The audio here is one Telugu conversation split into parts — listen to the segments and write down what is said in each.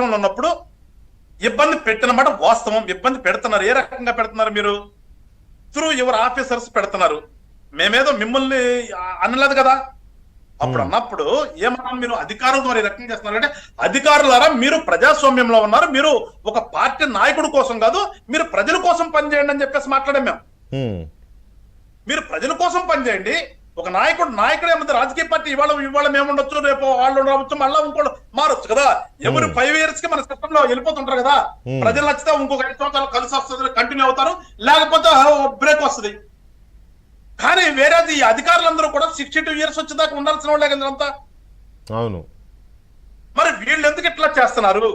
ప్రతిపక్షంలో ఉన్నప్పుడు ఇబ్బంది పెట్టినమాట వాస్తవం. ఇబ్బంది పెడుతున్నారు. ఏ రకంగా పెడుతున్నారు మీరు? త్రూ యువర్ ఆఫీసర్స్ పెడుతున్నారు. మేమేదో మిమ్మల్ని అనలేదు కదా? అప్పుడు అన్నప్పుడు ఏమన్నా మీరు అధికారుల ద్వారా ఈ రకంగా చేస్తున్నారంటే అధికారులారా మీరు ప్రజాస్వామ్యంలో ఉన్నారు. మీరు ఒక పార్టీ నాయకుడు కోసం కాదు మీరు ప్రజల కోసం పనిచేయండి అని చెప్పేసి మాట్లాడాం మేము. ఉమ్, మీరు ప్రజల కోసం పనిచేయండి. ఒక నాయకుడు నాయకుడు ఏమంటే రాజకీయ పార్టీ ఇవాళ ఇవాళ మేము ఉండొచ్చు రేపు వాళ్ళు రావచ్చు మళ్ళీ ఇంకోటి మారొచ్చు కదా? ఎవరు ఫైవ్ ఇయర్స్కి మన సిస్టమ్లో వెళ్ళిపోతుంటారు కదా. ప్రజలు నచ్చితే ఇంకొక ఐదు సంవత్సరాలు కలిసి వస్తుంది కంటిన్యూ అవుతారు లేకపోతే బ్రేక్ వస్తుంది. కానీ వేరే ఈ అధికారులందరూ కూడా సిక్స్టీ టూ ఇయర్స్ వచ్చేదాకా ఉండాల్సిన వాళ్ళే కదా అంతా. అవును. మరి వీళ్ళు ఎందుకు ఇట్లా చేస్తున్నారు?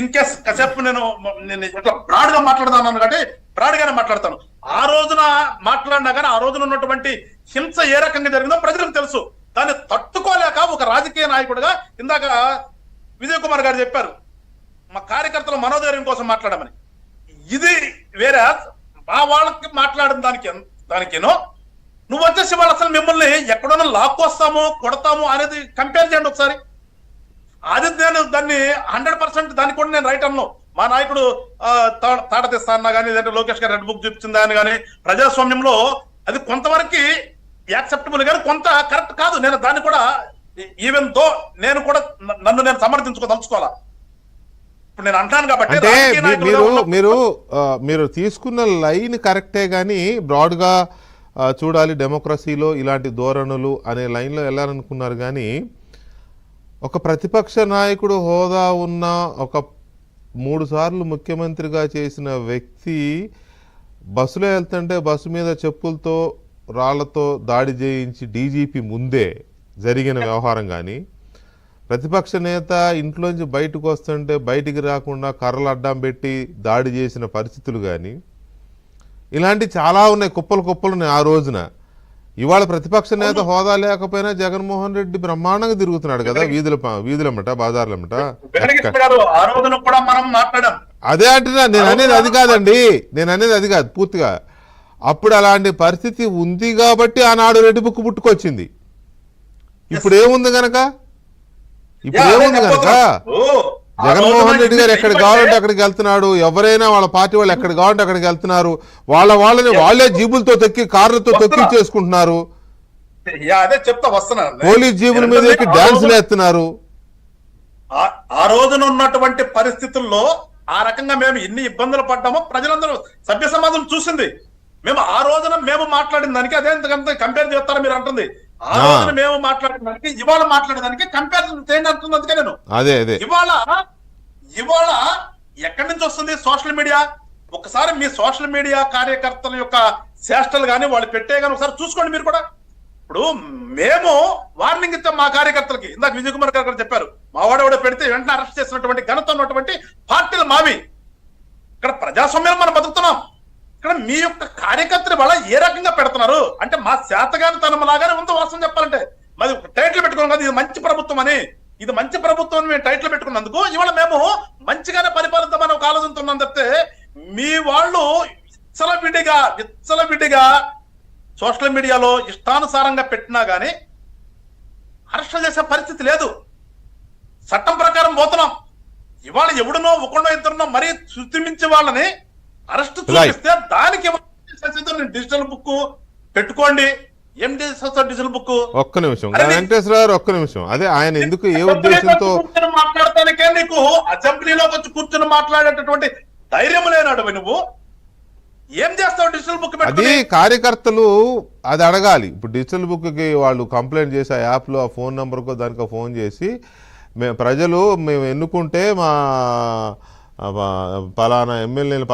ఇన్ కేస్ కసేపు నేను నేను ఇట్లా బ్రాడ్గా మాట్లాడతాను కాబట్టి బ్రాడ్ గానే మాట్లాడతాను. ఆ రోజున మాట్లాడినా కానీ ఆ రోజున ఉన్నటువంటి హింస ఏ రకంగా జరిగిందో ప్రజలకు తెలుసు. దాన్ని తట్టుకోలేక ఒక రాజకీయ నాయకుడిగా ఇందాక విజయ్ కుమార్ గారు చెప్పారు. మా కార్యకర్తల మనోధైర్యం కోసం మాట్లాడమని. ఇది వేరే మా వాళ్ళకి మాట్లాడిన దానికి దానికేనో నువ్వు వచ్చేసి వాళ్ళు అసలు మిమ్మల్ని ఎక్కడన్నా లాక్కొస్తాము కొడతాము అనేది కంపేర్ చేయండి ఒకసారి. అది నేను దాన్ని హండ్రెడ్ పర్సెంట్ దానికి కూడా నేను రైట్ అన్నాను మా నాయకుడు తా- తాట తెస్తా అన్నా కానీ లేదంటే లోకేష్ గారు రెడ్ బుక్ చూపించిందా అని కానీ ప్రజాస్వామ్యంలో అది కొంతవరకు యాక్సెప్టబుల్ కానీ కొంత కరెక్ట్ కాదు. నేను దాన్ని కూడా ఈవెన్ దో నేను కూడా నన్ను నేను సమర్థించుకోదలుచుకోవాలా? ఇప్పుడు నేను అంటాను కాబట్టి మీరు మీరు మీరు తీసుకున్న లైన్ కరెక్టే కానీ బ్రాడ్గా చూడాలి డెమోక్రసీలో ఇలాంటి ధోరణులు అనే లైన్లో వెళ్ళాలనుకున్నారు కానీ ఒక ప్రతిపక్ష నాయకుడు హోదా ఉన్న ఒక మూడు సార్లు ముఖ్యమంత్రిగా చేసిన వ్యక్తి బస్సులో వెళ్తుంటే బస్సు మీద చెప్పులతో రాళ్ళతో దాడి చేయించి డీజీపీ ముందే జరిగిన వ్యవహారం కానీ ప్రతిపక్ష నేత ఇంట్లోంచి బయటకు వస్తుంటే బయటికి రాకుండా కర్రలు అడ్డం పెట్టి దాడి చేసిన పరిస్థితులు కానీ ఇలాంటి చాలా ఉన్నాయి కుప్పలు కుప్పలు ఉన్నాయి ఆ రోజున. ఇవాళ ప్రతిపక్ష నేత హోదా లేకపోయినా జగన్మోహన్ రెడ్డి బ్రహ్మాండంగా తిరుగుతున్నాడు కదా వీధుల వీధులమ్మట బాజార్లమ్మట. అదే అంటున్నా నేను అనేది అది కాదండి. నేను అనేది అది కాదు పూర్తిగా. అప్పుడు అలాంటి పరిస్థితి ఉంది కాబట్టి ఆనాడు రెడ్డి బుక్ పుట్టుకొచ్చింది. ఇప్పుడు ఏముంది గనక? ఇప్పుడు ఏముంది గనక? ఆ జగన్మోహన్ రెడ్డి గారు ఎక్కడ కావాలంటే అక్కడికి వెళ్తున్నాడు. ఎవరైనా వాళ్ళ పార్టీ వాళ్ళు ఎక్కడ కావాలంటే అక్కడికి వెళ్తున్నారు. వాళ్ళ వాళ్ళని వాళ్ళే జీబులతో తొక్కి కార్లతో తొక్కి చేసుకుంటున్నారు. అదే చెప్తా పోలీస్ జీబుల మీద ఎక్కి డాన్సులు వేస్తున్నారు ఆ- రోజున ఉన్నటువంటి పరిస్థితుల్లో ఆ రకంగా మేము ఎన్ని ఇబ్బందులు పడ్డామో ప్రజలందరూ సభ్య సమాజం చూసింది. మేము ఆ రోజున మేము మాట్లాడిన దానికి అదే కంపేర్ చేస్తారా మీరు అంటుంది. ఆ ఆ. రోజున మేము మాట్లాడిన దానికి ఇవాళ మాట్లాడిన దానికి కంపారిజన్ చేయండి అంటుంది అందుకే నేను అదే అదే. ఇవాళ ఇవాళ ఎక్కడి నుంచి వస్తుంది సోషల్ మీడియా ఒకసారి మీ సోషల్ మీడియా కార్యకర్తల యొక్క చేష్టలు కానీ వాళ్ళు పెట్టే కానీ ఒకసారి చూసుకోండి మీరు కూడా. ఇప్పుడు మేము వార్నింగ్ ఇచ్చాం మా కార్యకర్తలకి. ఇందాక విజయ్ కుమార్ గారు చెప్పారు. మా వాడెవడో పెడితే వెంటనే అరెస్ట్ చేసినటువంటి ఘనత ఉన్నటువంటి పార్టీలు మావి. ఇక్కడ ప్రజాస్వామ్యం మనం బతుకుతున్నాం. మీ యొక్క కార్యకర్తలు వల్ల ఏ రకంగా పెడుతున్నారు? అంటే మా శాతగాని తనం లాగానే ఉందో వాస్తవం చెప్పాలంటే. మరి టైటిల్ పెట్టుకోం కదా ఇది మంచి ప్రభుత్వం అని. ఇది మంచి ప్రభుత్వం అని మేము టైటిల్ పెట్టుకున్నందుకు ఇవాళ మేము మంచిగానే పరిపాలిద్దామని ఒక ఆలోచనతున్నాం తప్పితే మీ వాళ్ళు విడిగా విచ్చలవిడిగా విచ్చలవిడిగా సోషల్ మీడియాలో ఇష్టానుసారంగా పెట్టినా గానీ అరెస్ట్ చేసే పరిస్థితి లేదు. చట్టం ప్రకారం పోతున్నాం. ఇవాళ ఎవడునో ఒకడో ఇద్దరునో మరీ శృతిమించే వాళ్ళని అరెస్ట్ చూపిస్తే దానికి డిజిటల్ బుక్ పెట్టుకోండి. ఏం చేస్తారు డిజిటల్ బుక్ ఒక్క నిమిషం. వెంకటేశ్వర గారు ఒక్క నిమిషం. అదే ఆయన ఎందుకు ఏ ఉద్దేశంతో మాట్లాడటానికే నీకు అసెంబ్లీలోకి వచ్చి కూర్చొని మాట్లాడేటటువంటి ధైర్యం లేనాడు నువ్వు. ఏం చేస్తావు డిజిటల్ బుక్ అది కార్యకర్తలు అది అడగాలి. ఇప్పుడు డిజిటల్ బుక్కి వాళ్ళు కంప్లైంట్ చేసి ఆ యాప్లో ఆ ఫోన్ నెంబర్కో దానికో ఫోన్ చేసి ప్రజలు మేము ఎన్నుకుంటే మా పలానా ఎమ్మెల్యేలు